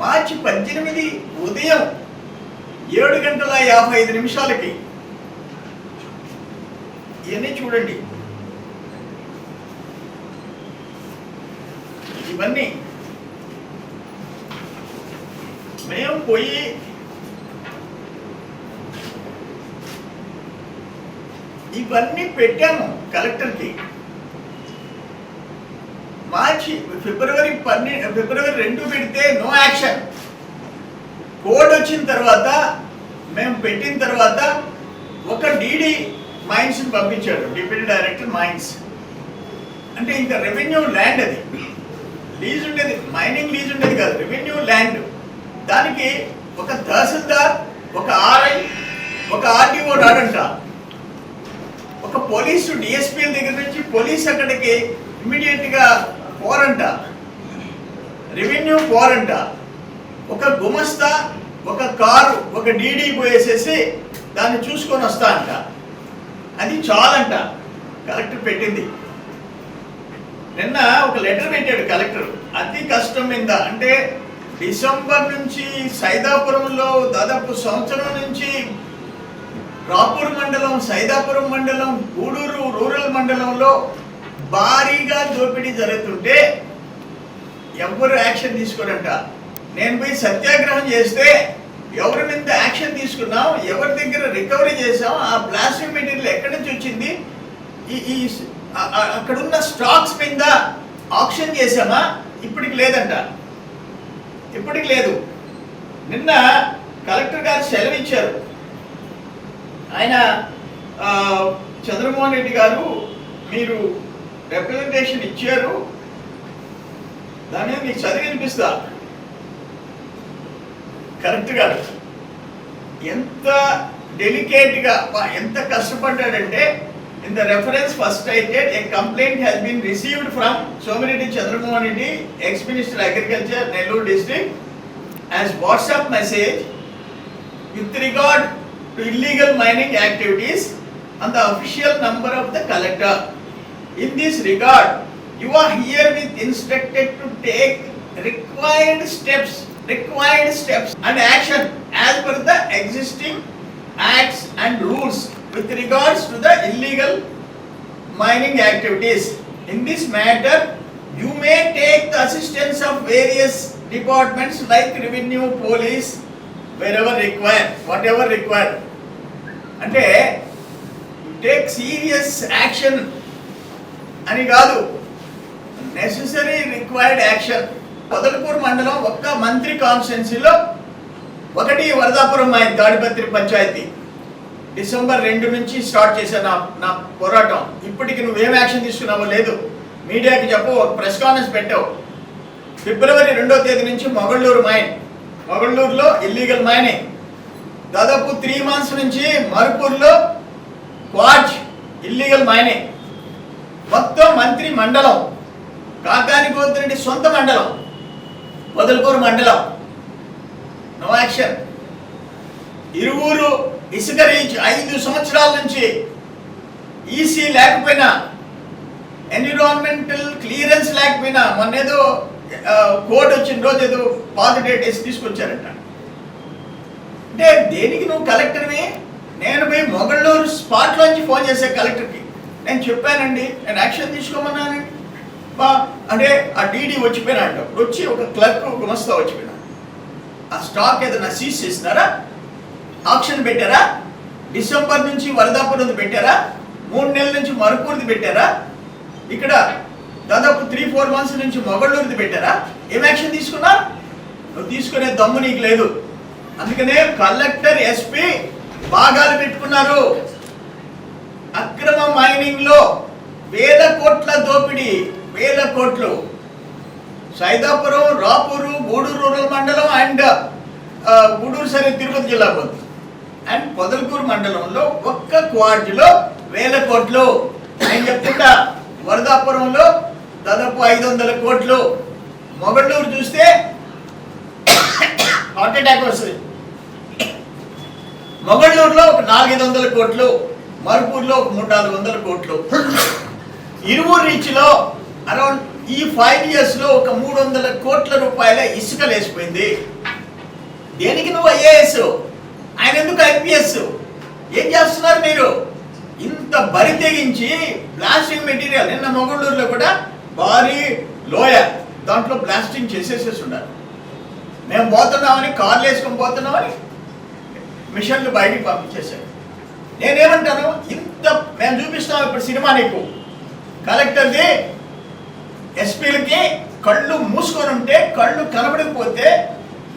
మార్చి పద్దెనిమిది ఉదయం ఏడు గంటల యాభై ఐదు నిమిషాలకి. ఇవన్నీ చూడండి. ఇవన్నీ మేము పోయి ఇవన్నీ పెట్టాము కలెక్టర్కి. మార్చి ఫిబ్రవరి పన్నెండు ఫిబ్రవరి రెండు పెడితే నో యాక్షన్ కోడ్ వచ్చిన తర్వాత మేము పెట్టిన తర్వాత ఒక డీడీ మైన్స్ని పంపించాడు డిప్యూటీ డైరెక్టర్ మైన్స్ అంటే ఇంకా రెవెన్యూ ల్యాండ్ అది. లీజ్ ఉండేది మైనింగ్ లీజ్ ఉండేది కాదు రెవెన్యూ ల్యాండ్ దానికి ఒక తహసీల్దార్ ఒక ఆర్ఐ ఒక ఆర్డీఓ రాడంట ఒక పోలీసు డిఎస్పీల దగ్గర నుంచి పోలీస్ అక్కడికి ఇమ్మీడియట్గా పోరంట. రెవెన్యూ పోరంట. ఒక గుమస్తా ఒక కారు ఒక డీడీ పోయేసేసి దాన్ని చూసుకొని వస్తా అంట. అది చాలంట. కలెక్టర్ పెట్టింది. నిన్న ఒక లెటర్ పెట్టాడు కలెక్టర్ అతి కష్టం మీద. అంటే డిసెంబర్ నుంచి సైదాపురంలో దాదాపు సంవత్సరం నుంచి రాపూర్ మండలం సైదాపురం మండలం గూడూరు రూరల్ మండలంలో భారీగా దోపిడీ జరుగుతుంటే ఎవరు యాక్షన్ తీసుకోరంట నేను పోయి సత్యాగ్రహం చేస్తే ఎవరి మీద యాక్షన్ తీసుకున్నాం ఎవరి దగ్గర రికవరీ చేసాం ఆ ప్లాస్టిక్ మెటీరియల్ ఎక్కడి నుంచి వచ్చింది? ఈ ఈ ఉన్న అక్కడున్న స్టాక్స్ మీద ఆప్షన్ చేసామా ఇప్పటికి లేదంట. ఇప్పటికి లేదు. నిన్న కలెక్టర్ గారు సెలవు ఇచ్చారు. ఆయన చంద్రమోహన్ రెడ్డి గారు మీరు రిప్రజెంటేషన్ ఇచ్చారు. దాని మీకు చదివి వినిపిస్తా. కరెక్ట్ ఎంత డెలికేట్గా ఎంత కష్టపడ్డాడంటే ఇన్ ద రెఫరెన్స్ ఫస్ట్ అయితే a complaint has been received from Somireddy Chandramohan Reddy ex minister agriculture Nellore district as WhatsApp message with regard to illegal mining activities and the official number of the collector In this regard, you are herewith instructed to take required steps, required steps and action as per the existing acts and rules with regards to the illegal mining activities. In this matter, you may take the assistance of various departments like revenue, police, wherever required, whatever required. And uh, take serious action అని కాదు. Necessary required action పొదలపూర్ మండలం ఒక్క మంత్రి కాన్స్టిట్యున్సీలో ఒకటి Varadapuram mine Tadipatri panchayat. December రెండు నుంచి start చేశాను నా నా పోరాటం. ఇప్పటికి నువ్వేం యాక్షన్ తీసుకున్నావో లేదు. మీడియాకి చెప్పు ఒక ప్రెస్ కాన్ఫరెన్స్ పెట్టావు. ఫిబ్రవరి రెండో తేదీ నుంచి మొగళ్ళూరు మైన్. మొగళ్ళూరులో ఇల్లీగల్ మైనింగ్ దాదాపు త్రీ మంత్స్ నుంచి మరుపూర్లో క్వార్జ్ ఇల్లీగల్ మైనింగ్ మొత్తం మంత్రి మండలం కాకాని గోత్రెడ్డి సొంత మండలం వదలపూర్ మండలం. నో యాక్షన్ ఇరువురు ఇసుక రీచ్ ఐదు సంవత్సరాల నుంచి ఈసీ లేకపోయినా ఎన్విరాన్మెంటల్ క్లియరెన్స్ లేకపోయినా మొన్నేదో కోర్టు వచ్చిన రోజు ఏదో పాజిటివ్ వేసి తీసుకొచ్చారంట. అంటే దేనికి నువ్వు కలెక్టర్వి నేను పోయి మొగళ్ళూరు స్పాట్లోంచి ఫోన్ చేసే కలెక్టర్కి నేను చెప్పానండి నేను యాక్షన్ తీసుకోమన్నానండి బా అంటే ఆ డీడీ వచ్చిపోయినా అంట ఇప్పుడు వచ్చి ఒక క్లర్క్ గుమస్తా వచ్చిపోయినా ఆ స్టాక్ ఏదైనా సీజ్ చేసినారా? ఆప్షన్ పెట్టారా? డిసెంబర్ నుంచి వరదాపురది పెట్టారా? మూడు నెలల నుంచి మరుపూరిది పెట్టారా? ఇక్కడ దాదాపు త్రీ ఫోర్ మంత్స్ నుంచి మొగళ్ళూరుది పెట్టారా? ఏం యాక్షన్ తీసుకున్నా? నువ్వు తీసుకునే దమ్ము నీకు లేదు. అందుకనే కలెక్టర్ ఎస్పీ భాగాలు పెట్టుకున్నారు. అక్రమ మైనింగ్లో వేల కోట్ల దోపిడీ వేల కోట్లు. సైదాపురం రాపూరు గూడూరు రూరల్ మండలం అండ్ గూడూరు సరే తిరుపతి జిల్లా పోతుంది అండ్ పొదలకూరు మండలంలో ఒక్క క్వార్జ్లో వేల కోట్లు. నేను చెప్తుంటా వరదాపురంలో దాదాపు ఐదు వందల కోట్లు. మొగళ్ళూరు చూస్తే హార్ట్ అటాక్ వస్తుంది. మొగళ్ళూరులో ఒక నాలుగైదు వందల కోట్లు. మరుపూర్లో ఒక మూడు నాలుగు వందల కోట్లు. ఇరువురు రీచ్లో అరౌండ్ ఈ ఫైవ్ ఇయర్స్లో ఒక మూడు వందల కోట్ల రూపాయల ఇసుక లేచిపోయింది. దేనికి నువ్వు ఐఏఎస్? ఆయన ఎందుకు ఐపీఎస్? ఏం చేస్తున్నారు మీరు? ఇంత బరి తెగించి బ్లాస్టింగ్ మెటీరియల్ నిన్న మొగళ్ళూరులో కూడా భారీ లోయ దాంట్లో బ్లాస్టింగ్ చేసేసేసి ఉన్నారు. మేము పోతున్నామని కార్లు వేసుకొని పోతున్నామని మిషన్లు బయటికి పంపించేశారు. నేనేమంటాను? ఇంత మేము చూపిస్తాం ఇప్పుడు సినిమా నీకు. కలెక్టర్ది ఎస్పీలకి కళ్ళు మూసుకొని ఉంటే కళ్ళు కనబడకపోతే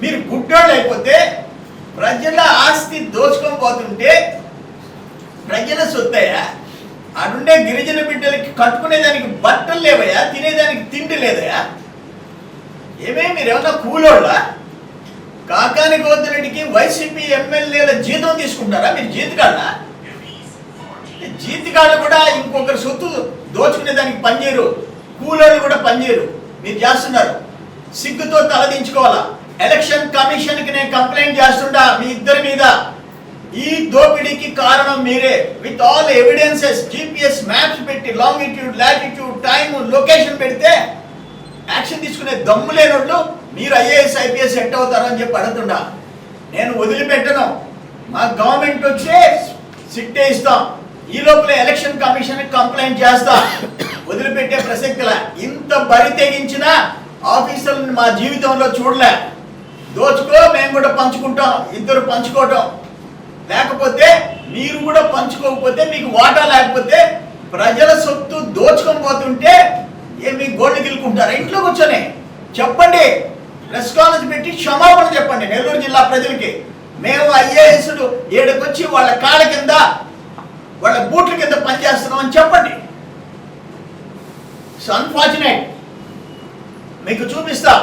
మీరు గుడ్డోళ్ళు అయిపోతే ప్రజల ఆస్తి దోచుకొని పోతుంటే ప్రజల సొత్తయ్యా అడుండే గిరిజన బిడ్డలకి కట్టుకునేదానికి బట్టలు లేవయ్యా తినేదానికి తిండి లేదయా ఏమే మీరు ఏమన్నా కూలోళ్ళా? కాకాని గోదరెడ్డికి వైసీపీ ఎమ్మెల్యేల జీతం తీసుకుంటారా? మీరు జీతగాళ్ళ జీతగాళ్ళు కూడా ఇంకొకరి సొత్తు దోచుకునే దానికి పనిచేయరు. కూలర్లు కూడా పనిచేయరు. మీరు చేస్తున్నారు. సిగ్గుతో తలదించుకోవాలా ఎలక్షన్ కమిషన్కి నేను కంప్లైంట్ చేస్తుండా మీ ఇద్దరి మీద? ఈ దోపిడీకి కారణం మీరే. With all evidences GPS maps పెట్టి లాంగిట్యూడ్ లాటిట్యూడ్ టైం లొకేషన్ పెడితే యాక్షన్ తీసుకునే దమ్ము లేనోళ్ళు మీరు ఐఏఎస్ ఐపీఎస్ సెట్ అవుతారని చెప్పి అడుగుతున్నా. నేను వదిలిపెట్టను. మా గవర్నమెంట్ వచ్చే సిట్టే ఇస్తాం. ఈ లోపల ఎలక్షన్ కమిషన్ కంప్లైంట్ చేస్తా. వదిలిపెట్టే ప్రసక్తిలా ఇంత బరి తెగించిన ఆఫీసర్లను మా జీవితంలో చూడలే. దోచుకో మేము కూడా పంచుకుంటాం. ఇద్దరు పంచుకోవటం. లేకపోతే మీరు కూడా పంచుకోకపోతే మీకు వాటా లేకపోతే ప్రజల సొత్తు దోచుకొని పోతుంటే ఏ మీ గోల్డ్ గిలుకుంటారా ఇంట్లో కూర్చొని చెప్పండి. ప్రెస్ కాలేజ్ పెట్టి క్షమాపణ చెప్పండి నెల్లూరు జిల్లా ప్రజలకి. మేము ఐఏఎస్లు ఏడుకొచ్చి వాళ్ళ కాళ్ళ కింద వాళ్ళ బూట్ల కింద పనిచేస్తున్నాం అని చెప్పండి. ఇట్స్ అన్ఫార్చునేట్ మీకు చూపిస్తా.